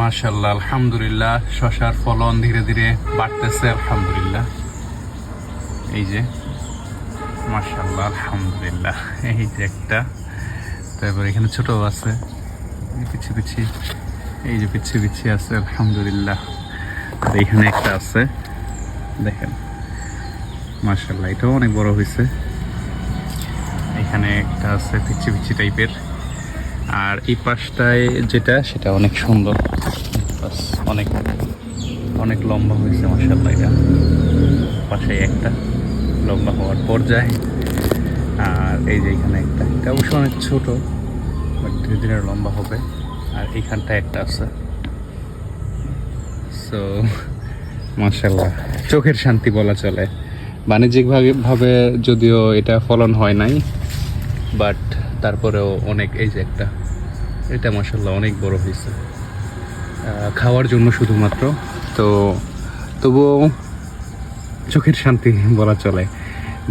মাশাল্লাহ আলহামদুলিল্লাহ, শশার ফলন ধীরে ধীরে বাড়তেছে, আলহামদুলিল্লাহ। এই যে মাশাল্লাহ আলহামদুলিল্লাহ, এই যে একটা। তারপর এখানে ছোট আছে পিছি পিছি এই যে পিছি পিছি আছে, আলহামদুলিল্লাহ। এখানে একটা আছে, দেখেন। মাশাল্লাহ এটাও অনেক বড় হয়েছে এখানে একটা আছে পিচ্ছি পিচ্ছি টাইপের। আর এই পাশটায় যেটা, সেটা অনেক সুন্দর। অনেক অনেক লম্বা হয়েছে মাসাল্লাহ এটা। পাশে একটা লম্বা হওয়ার পর যায় আর এই যে এখানে একটা, এটা অবশ্য অনেক ছোটো, বাট ধীরে ধীরে লম্বা হবে। আর এইখানটা একটা আছে। সো মাসাল্লাহ চোখের শান্তি বলা চলে। বাণিজ্যিকভাবে, ভাবে যদিও এটা ফলন হয় নাই বাট তারপরেও অনেক, এই যে একটা, এটা মাসাল্লাহ অনেক বড় হয়েছে। খাওয়ার জন্য শুধুমাত্র। তো তবুও চোখের শান্তি বলা চলে।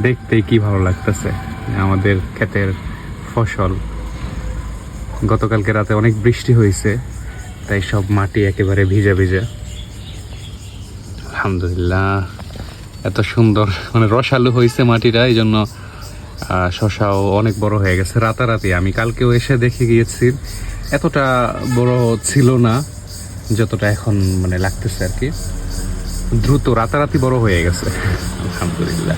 দেখতে কি ভালো লাগতেছে। আমাদের ক্ষেতের ফসল। গতকালকে রাতে অনেক বৃষ্টি হয়েছে, তাই সব মাটি একেবারে ভিজা ভিজা। আলহামদুলিল্লাহ, এত সুন্দর মানে রসালো হয়েছে মাটিটা এই জন্য শসাও অনেক বড় হয়ে গেছে রাতারাতি। আমি কালকেও এসে দেখে গিয়েছি। এতটা বড় ছিল না, যতটা এখন মানে লাগতেছে আর কি। দ্রুত রাতারাতি বড় হয়ে গেছে। আলহামদুলিল্লাহ।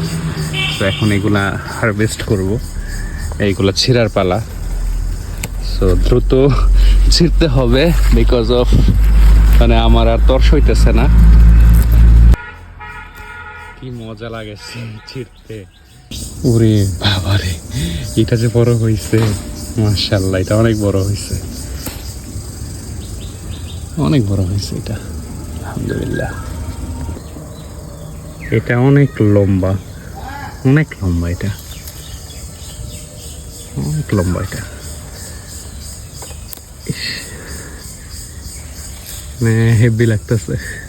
তো এখন এগুলা হারভেস্ট করব। এইগুলা ছিঁড়ার পালা। সো দ্রুত ছিঁড়তে হবে বিকজ অফ মানে আমার আর তর্স হইতেছে না। কি মজা লাগে ছিঁড়তে। ওরে বাবারে এটা যে বড় হয়েছে মার্শাল্লাহ এটা অনেক বড় হয়েছে অনেক বড় হয়েছে এটা আলহামদুলিল্লাহ। এটা অনেক লম্বা অনেক লম্বা এটা। অনেক লম্বা এটা। ইস, মানে হেভি লাগতেছে।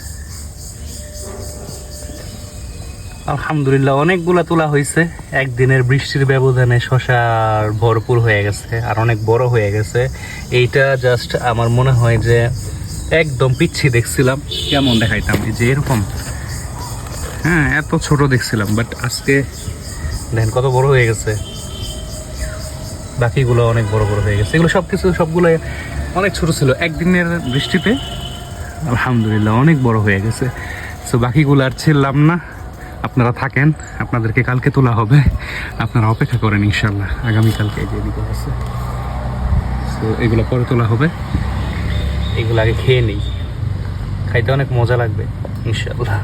আলহামদুলিল্লাহ, অনেকগুলা তোলা হয়েছে একদিনের বৃষ্টির ব্যবধানে শশার ভরপুর হয়ে গেছে, আর অনেক বড় হয়ে গেছে। এইটা জাস্ট আমার মনে হয় যে একদম পিচ্ছি দেখছিলাম। কেমন দেখাইতাম? যে এরকম। হ্যাঁ এত ছোট দেখছিলাম বাট আজকে দেখেন কত বড় হয়ে গেছে। বাকিগুলো অনেক বড় বড় হয়ে গেছে। এগুলো সব কিছু সবগুলো অনেক ছোট ছিল। একদিনের বৃষ্টিতে আলহামদুলিল্লাহ অনেক বড় হয়ে গেছে। সো বাকিগুলো আর ছিলাম না। থাকেন, আপনাদেরকে কালকে তোলা হবে। আপনারা অপেক্ষা করেন ইনশাল্লাহ আগামীকালকে যে এদিকে আছে তো এগুলো পরে তোলা হবে। এগুলো আগে খেয়ে নিই। খাইতে অনেক মজা লাগবে ইনশাল্লাহ